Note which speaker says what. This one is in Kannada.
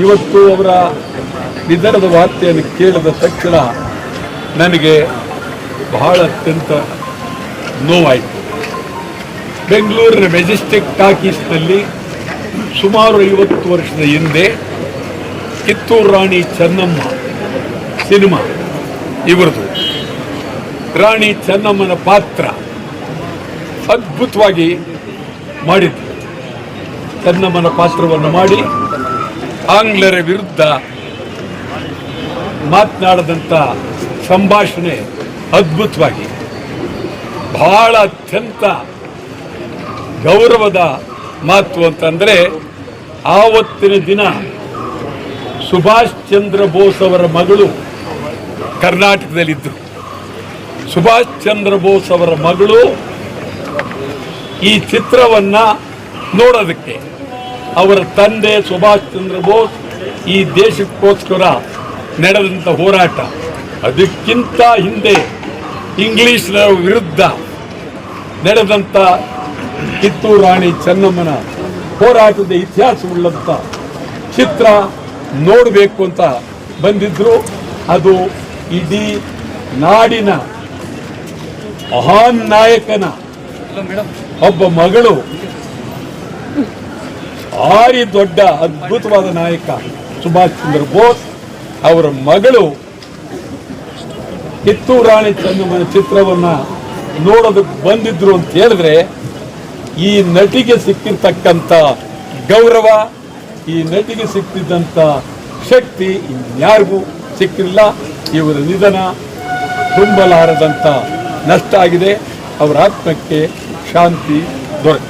Speaker 1: ಇವತ್ತು ಅವರ ನಿಧನದ ವಾರ್ತೆಯನ್ನು ಕೇಳಿದ ತಕ್ಷಣ ನನಗೆ ಬಹಳ ಅತ್ಯಂತ ನೋವಾಯಿತು. ಬೆಂಗಳೂರಿನ ಮೆಜೆಸ್ಟಿಕ್ ಟಾಕೀಸ್ನಲ್ಲಿ ಸುಮಾರು ಐವತ್ತು ವರ್ಷದ ಹಿಂದೆ ಕಿತ್ತೂರು ರಾಣಿ ಚೆನ್ನಮ್ಮ ಸಿನಿಮಾ ಇವರದು. ರಾಣಿ ಚೆನ್ನಮ್ಮನ ಪಾತ್ರ ಅದ್ಭುತವಾಗಿ ಮಾಡಿದ್ರು. ಚೆನ್ನಮ್ಮನ ಪಾತ್ರವನ್ನು ಮಾಡಿ ಆಂಗ್ಲರ ವಿರುದ್ಧ ಮಾತನಾಡದಂಥ ಸಂಭಾಷಣೆ ಅದ್ಭುತವಾಗಿ. ಬಹಳ ಅತ್ಯಂತ ಗೌರವದ ಮಾತು ಅಂತಂದರೆ, ಆವತ್ತಿನ ದಿನ ಸುಭಾಷ್ ಚಂದ್ರ ಬೋಸ್ ಅವರ ಮಗಳು ಕರ್ನಾಟಕದಲ್ಲಿದ್ದರು. ಸುಭಾಷ್ ಚಂದ್ರ ಬೋಸ್ ಅವರ ಮಗಳು ಈ ಚಿತ್ರವನ್ನು ನೋಡೋದಕ್ಕೆ. ಅವರ ತಂದೆ ಸುಭಾಷ್ ಚಂದ್ರ ಬೋಸ್ ಈ ದೇಶಕ್ಕೋಸ್ಕರ ನಡೆದಂಥ ಹೋರಾಟ. ಅದಕ್ಕಿಂತ ಹಿಂದೆ ಇಂಗ್ಲೀಷ್ನ ವಿರುದ್ಧ ನಡೆದಂಥ ಕಿತ್ತೂರು ರಾಣಿ ಚೆನ್ನಮ್ಮನ ಹೋರಾಟದ ಇತಿಹಾಸವುಳ್ಳಂಥ ಚಿತ್ರ ನೋಡಬೇಕು ಅಂತ ಬಂದಿದ್ದರು ಅದು ಇಡೀ ನಾಡಿನ ಮಹಾನ್ ನಾಯಕನ ಒಬ್ಬ ಮಗಳು ಭಾರಿ ದೊಡ್ಡ ಅದ್ಭುತವಾದ ನಾಯಕ ಸುಭಾಷ್ ಚಂದ್ರ ಬೋಸ್ ಅವರ ಮಗಳು ಕಿತ್ತೂರು ರಾಣಿ ಚೆನ್ನಮ್ಮನ ಚಿತ್ರವನ್ನ ನೋಡೋದಕ್ಕೆ ಬಂದಿದ್ರು ಅಂತ ಹೇಳಿದ್ರೆ ಈ ನಟಿಗೆ ಸಿಕ್ಕಿರ್ತಕ್ಕಂಥ ಗೌರವ, ಈ ನಟಿಗೆ ಸಿಕ್ಕಿದ್ದಂಥ ಶಕ್ತಿ ಇನ್ಯಾರಿಗೂ ಸಿಕ್ಕಿಲ್ಲ. ಇವರ ನಿಧನ ತುಂಬಲಾರದಂಥ ನಷ್ಟ ಆಗಿದೆ. ಅವರ ಆತ್ಮಕ್ಕೆ ಶಾಂತಿ ದೊರಕ